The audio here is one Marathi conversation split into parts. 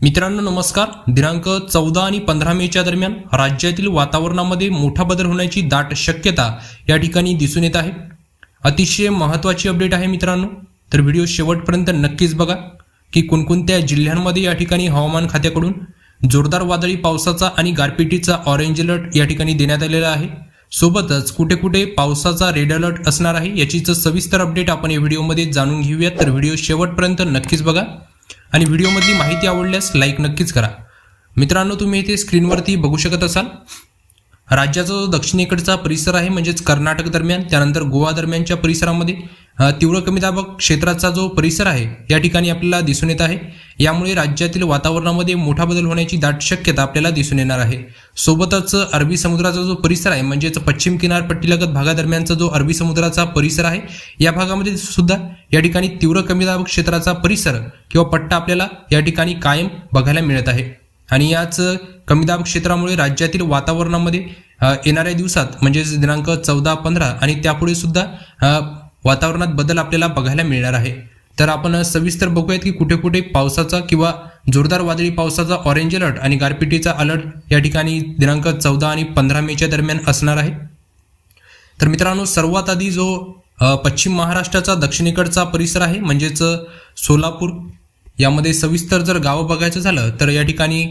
मित्रांनो नमस्कार. दिनांक चौदा आणि पंधरा मेच्या दरम्यान राज्यातील वातावरणामध्ये मोठा बदल होण्याची दाट शक्यता या ठिकाणी दिसून येत आहे. अतिशय महत्त्वाची अपडेट आहे मित्रांनो. तर व्हिडिओ शेवटपर्यंत नक्कीच बघा की कोणकोणत्या जिल्ह्यांमध्ये या ठिकाणी हवामान खात्याकडून जोरदार वादळी पावसाचा आणि गारपिटीचा ऑरेंज अलर्ट या ठिकाणी देण्यात आलेला आहे. सोबतच कुठे कुठे पावसाचा रेड अलर्ट असणार आहे याचीच सविस्तर अपडेट आपण या व्हिडिओमध्ये जाणून घेऊयात. तर व्हिडिओ शेवटपर्यंत नक्कीच बघा. आणि व्हिडिओमधली माहिती आवडल्यास लाईक नक्कीच करा. मित्रांनो तुम्ही इथे स्क्रीनवरती बघू शकत असाल राज्याचा जो दक्षिणेकडचा परिसर आहे म्हणजेच कर्नाटक दरम्यान त्यानंतर गोवा दरम्यानच्या परिसरामध्ये तीव्र कमीदाबक क्षेत्राचा जो परिसर आहे या ठिकाणी आपल्याला दिसून येत आहे. यामुळे राज्यातील वातावरणामध्ये मोठा बदल होण्याची दाट शक्यता आपल्याला दिसून येणार आहे. सोबतच अरबी समुद्राचा जो परिसर आहे म्हणजेच पश्चिम किनारपट्टीलगत भागादरम्यानचा जो अरबी समुद्राचा परिसर आहे या भागामध्ये सुद्धा या ठिकाणी तीव्र कमीदाबक क्षेत्राचा परिसर किंवा पट्टा आपल्याला या ठिकाणी कायम बघायला मिळत आहे. आणि याच कमी दाब क्षेत्रामुळे राज्यातील वातावरणामध्ये येणाऱ्या दिवसात म्हणजेच दिनांक चौदा पंधरा आणि त्यापुढे सुद्धा वातावरणात बदल आपल्याला बघायला मिळणार आहे. तर आपण सविस्तर बघूयात की कुठे कुठे पावसाचा किंवा जोरदार वादळी पावसाचा ऑरेंज अलर्ट आणि गारपिटीचा अलर्ट या ठिकाणी दिनांक चौदा आणि पंधरा मेच्या दरम्यान असणार आहे. तर मित्रांनो सर्वात आधी जो पश्चिम महाराष्ट्राचा दक्षिणेकडचा परिसर आहे म्हणजेच सोलापूर यामध्ये सविस्तर जर गावं बघायचं झालं तर या ठिकाणी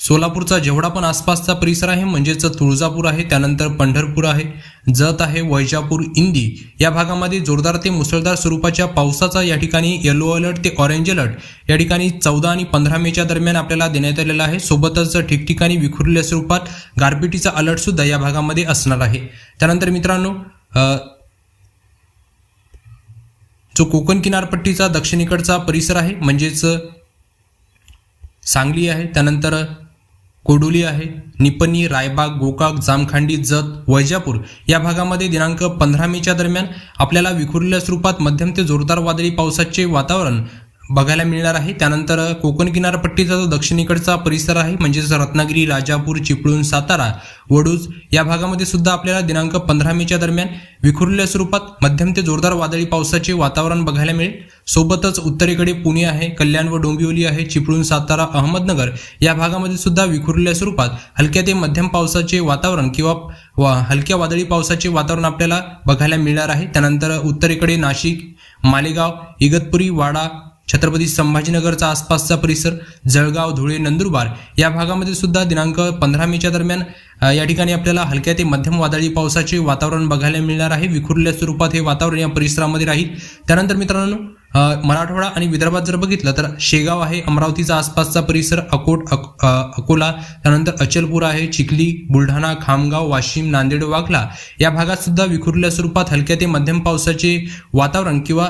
सोलापूरचा जेवढा पण आसपासचा परिसर आहे म्हणजेच तुळजापूर आहे त्यानंतर पंढरपूर आहे जत आहे वैजापूर इंदी. या भागामध्ये जोरदार ते मुसळधार स्वरूपाच्या पावसाचा या ठिकाणी येलो अलर्ट ते ऑरेंज अलर्ट या ठिकाणी चौदा आणि पंधरा मेच्या दरम्यान आपल्याला देण्यात आलेला आहे. सोबतच ठिकठिकाणी विखुरलेल्या स्वरूपात गारपिटीचा अलर्ट सुद्धा या भागामध्ये असणार आहे. त्यानंतर मित्रांनो जो कोकण किनारपट्टीचा दक्षिणेकडचा परिसर आहे म्हणजेच सांगली आहे. त्यानंतर कोडोली आहे निपणी रायबाग गोकाक जामखांडी जत वैजापूर या भागामध्ये दिनांक पंधरा मेच्या दरम्यान आपल्याला विखुरलेल्या स्वरूपात मध्यम ते जोरदार वादळी पावसाचे वातावरण बघायला मिळणार आहे. त्यानंतर कोकण किनारपट्टीचा जो दक्षिणेकडचा परिसर आहे म्हणजेच रत्नागिरी राजापूर चिपळूण सातारा वडूज या भागामध्ये सुद्धा आपल्याला दिनांक पंधरा मेच्या दरम्यान विखुरलेल्या स्वरूपात मध्यम ते जोरदार वादळी पावसाचे वातावरण बघायला मिळेल. सोबतच उत्तरेकडे पुणे आहे कल्याण व डोंबिवली आहे चिपळूण सातारा अहमदनगर या भागामध्ये सुद्धा विखुरलेल्या स्वरूपात हलक्या ते मध्यम पावसाचे वातावरण किंवा वा- हलक्या वादळी पावसाचे वातावरण आपल्याला बघायला मिळणार आहे. त्यानंतर उत्तरेकडे नाशिक मालेगाव इगतपुरी वाडा छत्रपती संभाजीनगरचा आसपासचा परिसर जळगाव धुळे नंदुरबार या भागामध्ये सुद्धा दिनांक पंधरा मेच्या दरम्यान या ठिकाणी आपल्याला हलक्या ते मध्यम वादळी पावसाचे वातावरण बघायला मिळणार आहे. विखुरल्या स्वरूपात हे वातावरण या परिसरामध्ये राहील. त्यानंतर मित्रांनो मराठवाडा आणि विदर्भात जर बघितलं तर शेगाव आहे अमरावतीचा आसपासचा परिसर अकोट अक- अकोला त्यानंतर अचलपूर आहे चिखली बुलढाणा खामगाव वाशिम नांदेड वाघला या भागात सुद्धा विखुरल्या स्वरूपात हलक्या ते मध्यम पावसाचे वातावरण किंवा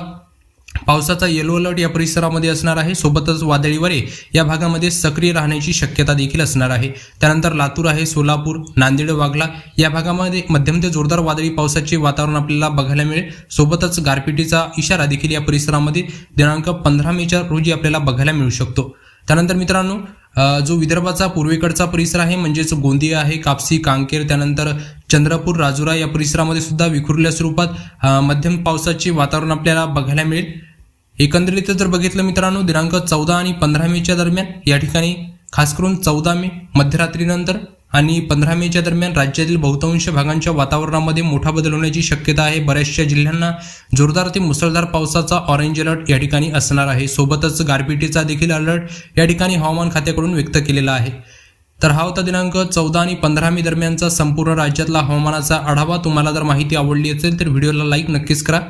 पावसाचा येलो अलर्ट या परिसरामध्ये असणार आहे. सोबतच वादळी वरे या भागामध्ये सक्रिय राहण्याची शक्यता देखील असणार आहे. त्यानंतर लातूर आहे सोलापूर नांदेड वाघला या भागामध्ये मध्यम ते जोरदार वादळी पावसाचे वातावरण आपल्याला बघायला मिळेल. सोबतच गारपिटीचा इशारा देखील या परिसरामध्ये दिनांक पंधरा मेच्या रोजी आपल्याला बघायला मिळू शकतो. त्यानंतर मित्रांनो जो विदर्भाचा पूर्वेकडचा परिसर आहे म्हणजेच गोंदिया आहे कापसी कांकेर त्यानंतर चंद्रपूर राजुरा या परिसरामध्ये सुद्धा विखुरल्या स्वरूपात मध्यम पावसाचे वातावरण आपल्याला बघायला मिळेल. एकंदरीत जर बघितलं मित्रांनो दिनांक चौदा आणि पंधरा मेच्या दरम्यान या ठिकाणी खास करून चौदा मे मध्यरात्रीनंतर आणि पंधरा मेच्या दरम्यान राज्यातील बहुतांश भागांच्या वातावरणामध्ये मोठा बदल होण्याची शक्यता आहे. बऱ्याचशा जिल्ह्यांना जोरदार ते मुसळधार पावसाचा ऑरेंज अलर्ट या ठिकाणी असणार आहे. सोबतच गारपिटीचा देखील अलर्ट या ठिकाणी हवामान खात्याकडून व्यक्त केलेला आहे. तर हा होता दिनांक चौदा आणि पंधरा मे दरम्यानचा संपूर्ण राज्यातला हवामानाचा आढावा. तुम्हाला जर माहिती आवडली असेल तर व्हिडिओला लाईक नक्कीच करा.